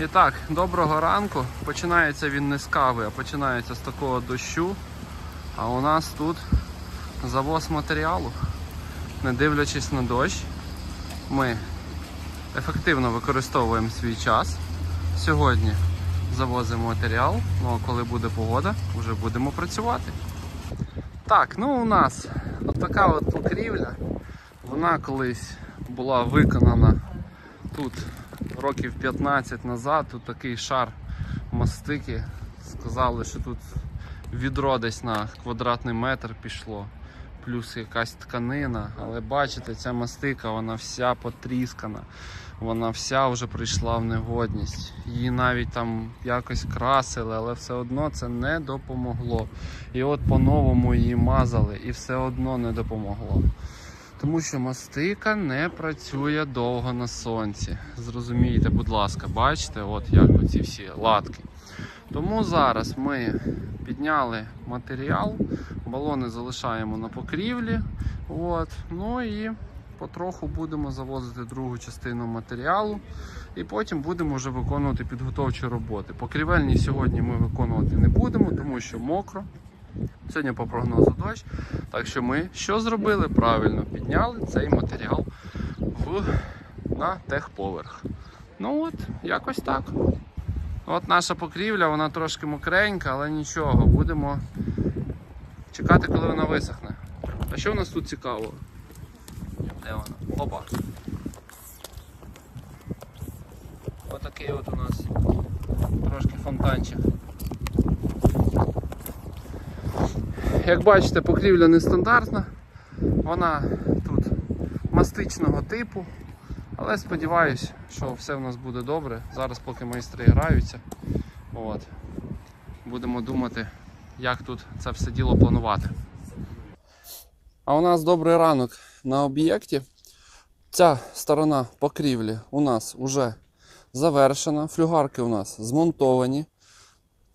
І так, доброго ранку. Починається він не з кави, а починається з такого дощу. А у нас тут завоз матеріалу. Не дивлячись на дощ, ми ефективно використовуємо свій час. Сьогодні завозимо матеріал, ну а коли буде погода, вже будемо працювати. Так, ну у нас от така от покрівля. Вона колись була виконана тут років 15 назад. Тут такий шар мастики. Сказали, що тут відро десь на квадратний метр пішло, плюс якась тканина. Але бачите, ця мастика вона вся потріскана, вона вся вже прийшла в негодність. Її навіть там якось красили, але все одно це не допомогло. І от по-новому її мазали, і все одно не допомогло. Тому що мастика не працює довго на сонці. Зрозумійте, будь ласка, бачите, от як оці всі латки. Тому зараз ми підняли матеріал, балони залишаємо на покрівлі. От, ну і потроху будемо завозити другу частину матеріалу. І потім будемо вже виконувати підготовчі роботи. Покрівельні сьогодні ми виконувати не будемо, тому що мокро. Сьогодні по прогнозу дощ. Так що ми що зробили? Правильно підняли цей матеріал в, на техповерх. Ну от, якось так. От наша покрівля, вона трошки мокренька, але нічого, будемо чекати, коли вона висохне. А що у нас тут цікаво? Де вона? Опа. Отакий от у нас трошки фонтанчик. Як бачите, покрівля нестандартна, вона тут мастичного типу, але сподіваюсь, що все в нас буде добре. Зараз поки майстри граються, от, будемо думати, як тут це все діло планувати. А у нас добрий ранок на об'єкті. Ця сторона покрівлі у нас вже завершена, флюгарки у нас змонтовані,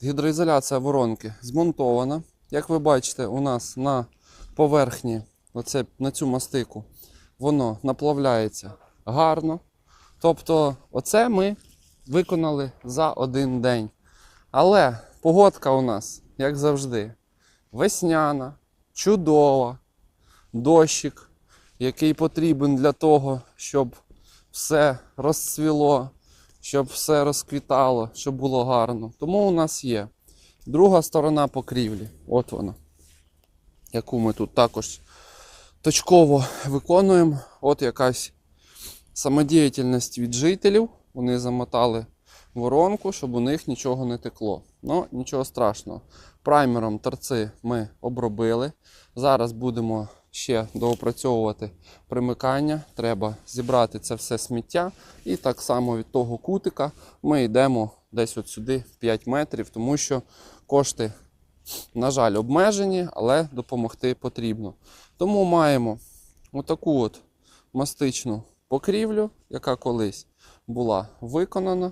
гідроізоляція воронки змонтована. Як ви бачите, у нас на поверхні, оце, на цю мастику, воно наплавляється гарно. Тобто, оце ми виконали за один день. Але погодка у нас, як завжди, весняна, чудова, дощик, який потрібен для того, щоб все розцвіло, щоб все розквітало, щоб було гарно. Тому у нас є. Друга сторона покрівлі. От вона. Яку ми тут також точково виконуємо. От якась самодіяльність від жителів. Вони замотали воронку, щоб у них нічого не текло. Ну, нічого страшного. Праймером торци ми обробили. Зараз будемо ще доопрацьовувати примикання. Треба зібрати це все сміття. І так само від того кутика ми йдемо десь от сюди 5 метрів, тому що кошти, на жаль, обмежені, але допомогти потрібно. Тому маємо отаку от мастичну покрівлю, яка колись була виконана.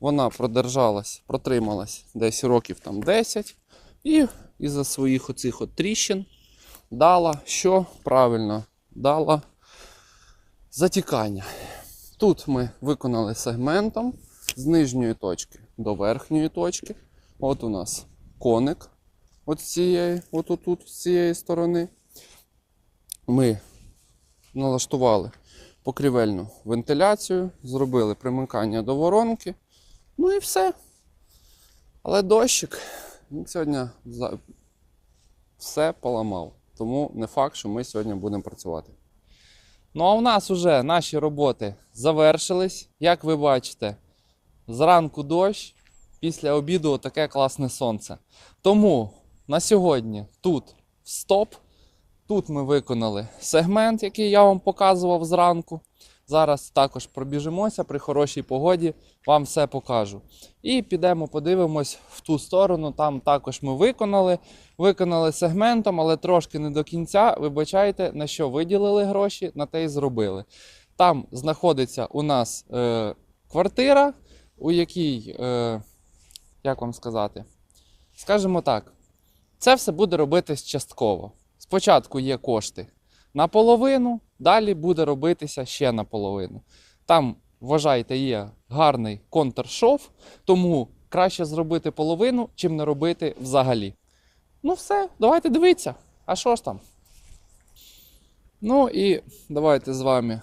Вона продержалась, протрималась десь років там 10 і із-за своїх оцих от тріщин дала що правильно дала затікання. Тут ми виконали сегментом з нижньої точки до верхньої точки. От у нас коник от цієї, от тут, з цієї сторони. Ми налаштували покрівельну вентиляцію, зробили примикання до воронки. Ну і все. Але дощик сьогодні все поламав. Тому не факт, що ми сьогодні будемо працювати. Ну а у нас вже наші роботи завершились. Як ви бачите, зранку дощ, після обіду таке класне сонце. Тому на сьогодні тут стоп. Тут ми виконали сегмент, який я вам показував зранку. Зараз також пробіжимося при хорошій погоді, вам все покажу. І підемо подивимось в ту сторону. Там також ми виконали. Виконали сегментом, але трошки не до кінця. Вибачайте, на що виділили гроші, на те й зробили. Там знаходиться у нас е, квартира, у якій, е, як вам сказати, скажімо так, це все буде робитись частково. Спочатку є кошти на половину, далі буде робитися ще наполовину. Там вважайте, є гарний контршов, тому краще зробити половину, чим не робити взагалі. Ну все, давайте дивитися. А що ж там? Ну і давайте з вами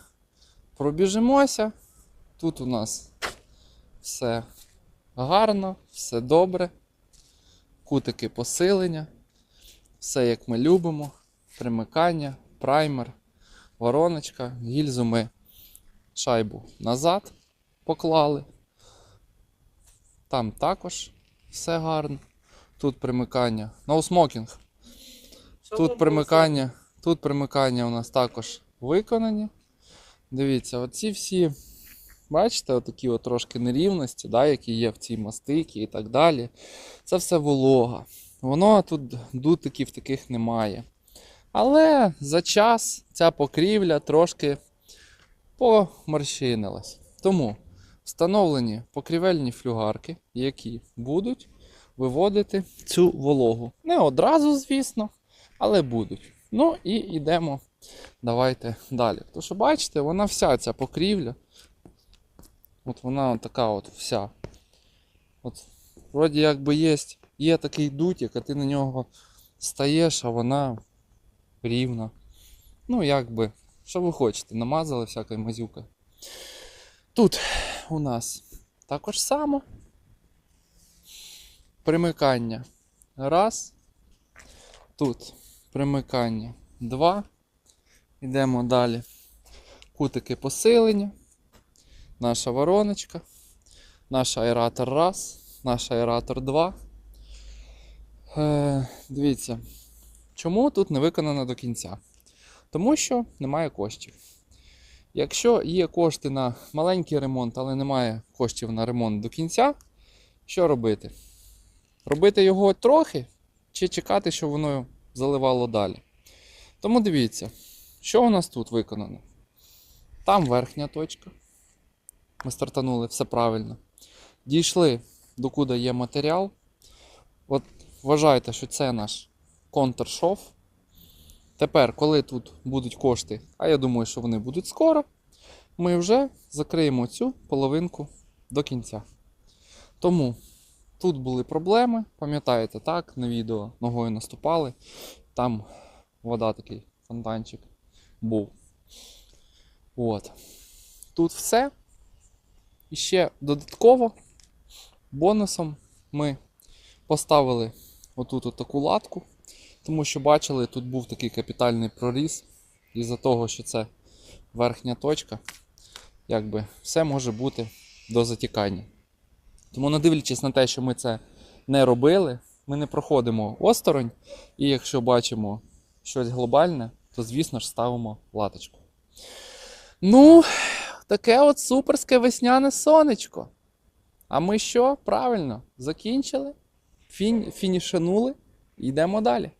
пробіжимося. Тут у нас все гарно, все добре. Кутики посилення. Все як ми любимо. Примикання, праймер, вороночка. Гільзу ми шайбу назад поклали. Там також все гарно. Тут примикання. Ноусмокінг. Тут примикання, тут примикання у нас також виконані. Дивіться, оці всі, бачите, отакі от трошки нерівності, да, які є в цій мастикі і так далі. Це все волога. Воно тут дутиків таких немає. Але за час ця покрівля трошки поморщинилась. Тому встановлені покрівельні флюгарки, які будуть виводити цю вологу. Не одразу, звісно, але будуть. Ну і йдемо. Давайте далі. Тому що бачите, вона вся ця покрівля. От вона така от вся. От, вроді якби є, є такий дутик, а ти на нього стаєш, а вона рівна. Ну, якби, що ви хочете, намазали всякою мазюкою. Тут у нас також само. Примикання. Раз. Тут примикання. Два. Йдемо далі. Кутики посилення. Наша вороночка. Наш аератор раз. Наш аератор 2. Е, дивіться, чому тут не виконано до кінця? Тому що немає коштів. Якщо є кошти на маленький ремонт, але немає коштів на ремонт до кінця, що робити? Робити його трохи чи чекати, щоб воно заливало далі. Тому дивіться, що у нас тут виконано. Там верхня точка. Ми стартанули все правильно. Дійшли до куди є матеріал. От вважайте, що це наш контршов. Тепер, коли тут будуть кошти, а я думаю, що вони будуть скоро, ми вже закриємо цю половинку до кінця. Тому тут були проблеми, пам'ятаєте, так, на відео ногою наступали, там вода такий фонтанчик був. От. Тут все. І ще додатково бонусом ми поставили отут от таку латку, тому що бачили, тут був такий капітальний проріз. Із-за того, що це верхня точка, якби все може бути до затікання. Тому, не дивлячись на те, що ми це не робили, ми не проходимо осторонь, і якщо бачимо щось глобальне, то, звісно ж, ставимо латочку. Ну, таке от суперське весняне сонечко. А ми що? Правильно, закінчили, фін... фінішанули, йдемо далі.